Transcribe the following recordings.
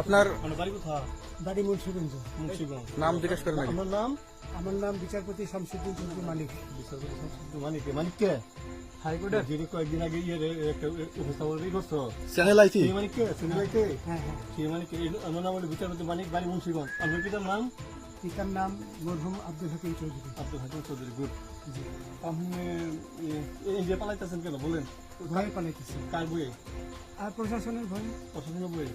আপনার বাড়ি কোথায় বাড়ি মুন্সিগঞ্জ নাম জিজ্ঞেস করেন আমার নাম আমার নাম বিচারপতি শামসুদ্দিন চৌধুরী মালিক বিচারপতি শামসুদ্দিন মানিক মানিক কে হাইকোর্টের যিনি কয়েকদিন আগে ইয়ে রে- একটা উপস্থাপন করছ চ্যানেল আইটি সেই মানিক কে হ্যাঁ হ্যাঁ মানিক আমার নাম হলো বিচারপতি মানিক বাড়ি মুন্সিগঞ্জ আপনার পিতার নাম পিতার নাম মরহুম আব্দুল হাকিম চৌধুরী আব্দুল হাকিম চৌধুরী গুড আপনি এই যে পালাইতেছেন কেন বলেন পালাইতেছে কার বইয়ে আর প্রশাসনের ভয়? বইয়ে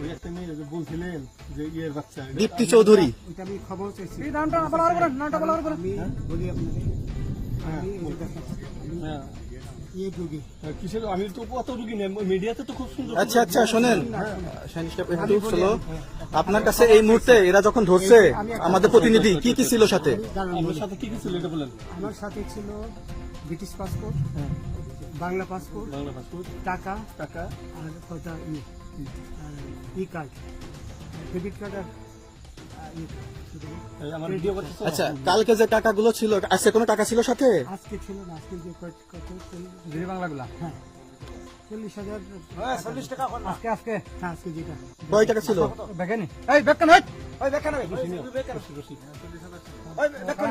ওই একটা মেয়ে বলছিলেন যে ইয়ের বাচ্চা দীপ্তি চৌধুরী। ওইটা আমি খবর চাইছি। নামটা বলা করবেন নামটা বলা করবেন আমি বলি আপনাদের আমি এই যে দেখাচ্ছি, আমি হ্যাঁ ইয়ে তো অত রুগী নেই মিডিয়াতে তো খুব সুন্দর আচ্ছা আচ্ছা শোনেন। আপনার কাছে এই মুহূর্তে এরা যখন ধরছে আমাদের প্রতিনিধি কি কি ছিল সাথে? আমার সাথে কি কি ছিল এটা বলেন। আমার সাথে ছিল British passport Bangla passport Bangla passport. টাকা টাকা। আর কটা ই ই কার্ড ডেবিট কার্ড আর আচ্ছা কালকে যে টাকাগুলো ছিল আজকে কোনো টাকা ছিল সাথে? আজকে ছিল না আজকে যে কত বাংলাগুলা? হ্যাঁ। চল্লিশ হাজার। চল্লিশ টাকা আজকে আজকে হ্যাঁ আজকে যেটা। কয় টাকা ছিল? বেকেনি এই বেকেন এই ওই বেকেন ওই এই বেকেন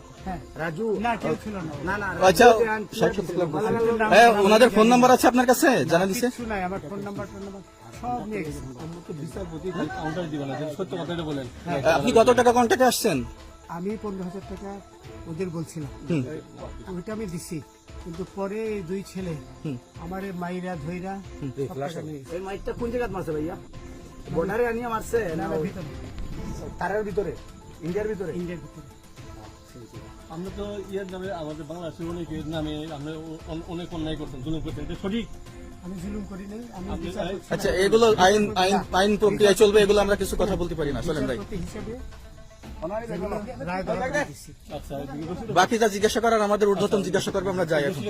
রাজু? না কেউ ছিল না। আচ্ছা। হ্যাঁ ওনাদের ফোন নাম্বার আছে আপনার কাছে? জানা দিছে? কিছু নাই আমার ফোন নাম্বার নাম্বার। বলেন। আপনি কত টাকা কন্ট্যাক্টে আসছেন? আমি পনেরো হাজার টাকা ওদের বলছিলাম। ওইটা আমি দিছি। কিন্তু পরে দুই ছেলে আমার মাইরা ধইরা গেছে। এই কোন জায়গায় মারছে ভাইয়া? বর্ডারে আনিয়ে মারছে তারের ভিতরে? ইন্ডিয়ার ভিতরে? ইন্ডিয়ার ভিতরে। আমরা তো ইয়ের নামে আমাদের বাংলাদেশের অনেকের নামে আমরা অনেক অন্যায় করতাম জুলুম করছেন এটা সঠিক? আমি জুলুম করি নাই আমি আপনি- বিচার করছি। আচ্ছা এগুলো আইন আইন আইন প্রক্রিয়া চলবে এগুলো আমরা কিছু কথা বলতে পারি না চলেন ভাই। হিসেবে আচ্ছা রসিদ বাকি যা জিজ্ঞাসা করার আমাদের ঊর্ধ্বতন জিজ্ঞাসা করবে আমরা যাই এখন।